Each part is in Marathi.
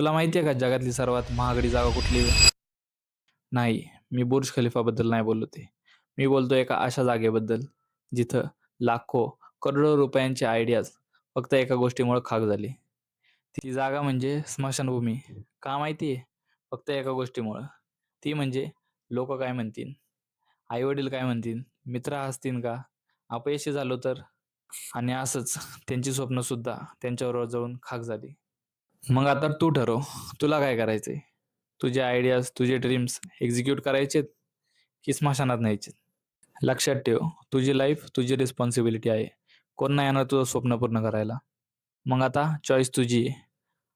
तुला माहिती आहे का जगातली सर्वात महागडी जागा कुठली? आहे? नाही मी बुर्ज खलिफाबद्दल नाही बोललो ते. मी बोलतो एका अशा जागेबद्दल जिथं लाखो करोडो रुपयांचे आयडियाज फक्त एका गोष्टीमुळे खाक झाली. ती जागा म्हणजे स्मशानभूमी. का माहिती आहे फक्त एका गोष्टीमुळं. ती म्हणजे लोक काय म्हणतील? आई वडील काय म्हणतील? मित्र हसतील का? अपयशी झालो तर? आणि असंच त्यांची स्वप्न सुद्धा त्यांच्याबरोबर जळून खाक झाली. मग आता तू ठरव. तुला काय करायचंय? तुझे आयडियाज तुझे ड्रीम्स एक्झिक्यूट करायचेत की स्मशानात न्यायचे लक्षात ठेव तुझी लाईफ तुझी रिस्पॉन्सिबिलिटी आहे. कोण नाही येणार तुझं स्वप्न पूर्ण करायला. मग आता चॉईस तुझी आहे.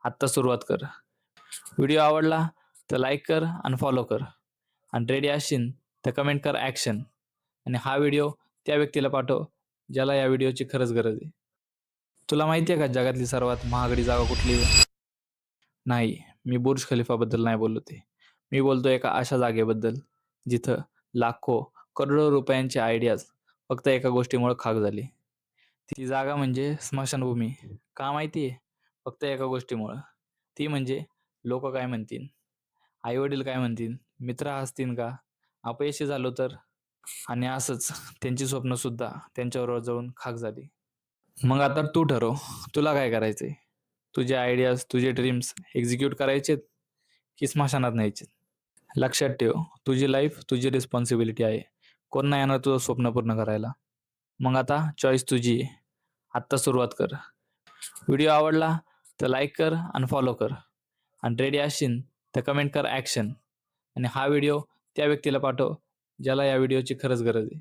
आत्ता सुरुवात कर. व्हिडिओ आवडला तर लाईक कर आणि फॉलो कर. आणि रेडी असशील तर कमेंट कर ॲक्शन आणि हा व्हिडिओ त्या व्यक्तीला पाठव ज्याला या व्हिडिओची खरंच गरज आहे. तुला माहिती आहे का जगातली सर्वात महागडी जागा कुठली? आहे? नाही मी बुर्ज खलिफाबद्दल नाही बोललो ते. मी बोलतो एका अशा जागेबद्दल जिथं लाखो करोडो रुपयांचे आयडियाज फक्त एका गोष्टीमुळे खाक झाली. ती जागा म्हणजे स्मशानभूमी. का माहिती आहे फक्त एका गोष्टीमुळं. ती म्हणजे लोक काय म्हणतील? आई वडील काय म्हणतील? मित्र असतील का? अपयशी झालो तर? आणि असंच त्यांची स्वप्न सुद्धा त्यांच्याबरोबर जळून खाक झाली. मग आता तू ठरव तुला काय करायचंय? तुझे आयडियाज तुझे ड्रीम्स एक्झिक्यूट करायचेत की स्मशानात न्यायचे लक्षात ठेव तुझी लाईफ तुझी रिस्पॉन्सिबिलिटी आहे. कोण नाही येणार तुझं स्वप्न पूर्ण करायला. मग आता चॉईस तुझी आहे. आत्ता सुरुवात कर. व्हिडिओ आवडला तर लाईक कर आणि फॉलो कर. आणि रेडी असशील तर कमेंट कर ॲक्शन आणि हा व्हिडिओ त्या व्यक्तीला पाठव ज्याला या व्हिडिओची खरंच गरज आहे.